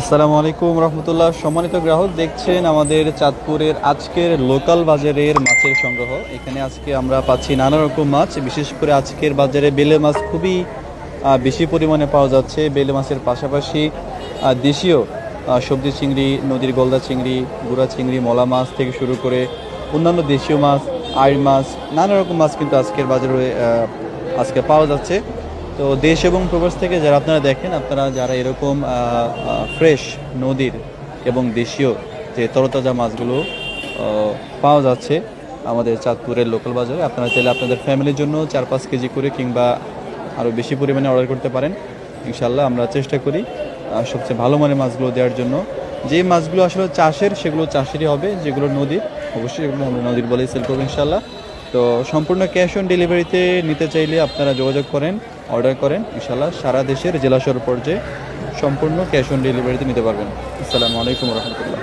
আসসালামু আলাইকুম রহমতুল্লাহ। সম্মানিত গ্রাহক, দেখছেন আমাদের চাঁদপুরের আজকের লোকাল বাজারের মাছের সংগ্রহ। এখানে আজকে আমরা পাচ্ছি নানা রকম মাছ, বিশেষ করে আজকের বাজারে বেলে মাছ খুবই বেশি পরিমাণে পাওয়া যাচ্ছে। বেলে মাছের পাশাপাশি দেশীয় সবজি চিংড়ি, নদীর গলদা চিংড়ি, গুড়া চিংড়ি, মলা মাছ থেকে শুরু করে অন্যান্য দেশীয় মাছ, আইড় মাছ, নানা রকম মাছ কিন্তু আজকের বাজারে আজকে পাওয়া যাচ্ছে। তো দেশ এবং প্রবাস থেকে যারা আপনারা দেখেন, আপনারা যারা এরকম ফ্রেশ নদীর এবং দেশীয় যে তরতাজা মাছগুলো পাওয়া যাচ্ছে আমাদের চাঁদপুরের লোকাল বাজারে, আপনারা চাইলে আপনাদের ফ্যামিলির জন্য চার পাঁচ কেজি করে কিংবা আরও বেশি পরিমাণে অর্ডার করতে পারেন। ইনশাল্লাহ আমরা চেষ্টা করি সবচেয়ে ভালো মানের মাছগুলো দেওয়ার জন্য। যে মাছগুলো আসলে চাষের, সেগুলো চাষেরই হবে, যেগুলো নদীর, অবশ্যই আমরা নদীর বলেই সেল করব ইনশাল্লাহ তো সম্পূর্ণ ক্যাশ অন ডেলিভারিতে নিতে চাইলে আপনারা যোগাযোগ করেন। অর্ডার করেন ইনশাল্লাহ সারা দেশের জেলা শহর পর্যায়ে সম্পূর্ণ ক্যাশ অন ডেলিভারিতে নিতে পারবেন। আসসালামু আলাইকুম রহমতুল্লাহ।